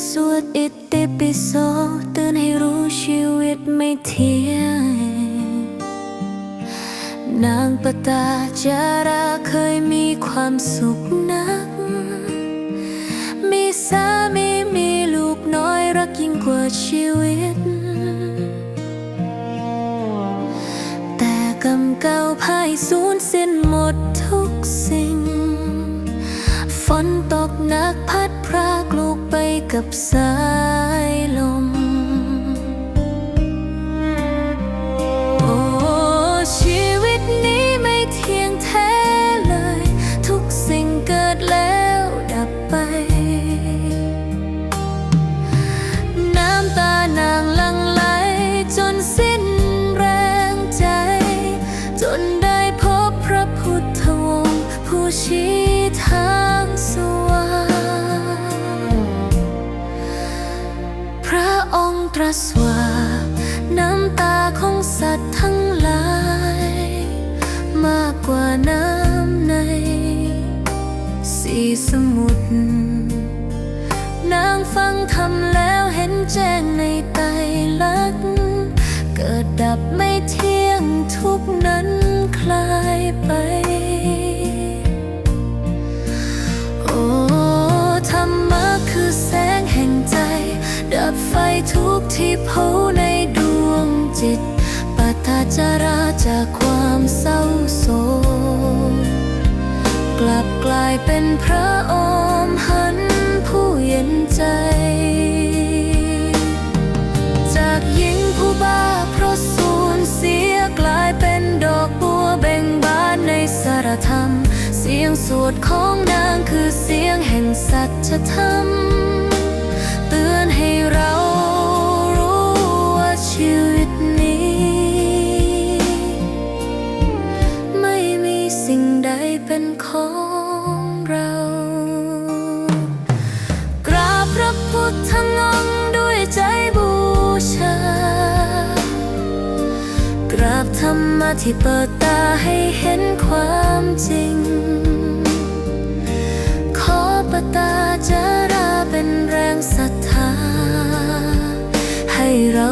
สวดอิติปิโสเตือนให้รู้ชีวิตไม่เที่ยง นางปตาจาราเคยมีความสุขนัก มีสามีมีลูกน้อยรักยิ่งกว่าชีวิต แต่กำเก่าพ่ายสูญ นักพัดพรากลูกไปกับสาย ตรัสว่า น้ำตาของสัตว์ทั้งหลาย มากกว่าน้ำในสีสมุทรนางฟังทำแล้วเห็นแจ้งในไตลักเกิดดับไม่เที่ยงทุกนั้นคลายไป ไฟทุกที่เผาในดวงจิตปัตาจาราจากความเศร้าโศกกลับกลายเป็นพระอมหันผู้เย็นใจ จากหญิงผู้บ้าเพราะสูญเสียกลายเป็นดอกบัวเบ่งบานในสารธรรม เสียงสวดของนางคือเสียงแห่งสัจธรรม กราบพระพุทธองค์ด้วยใจบูชา กราบธรรมะที่เปิดตาให้เห็นความจริง ขอปตาจาราเป็นแรงศรัทธา ให้เรา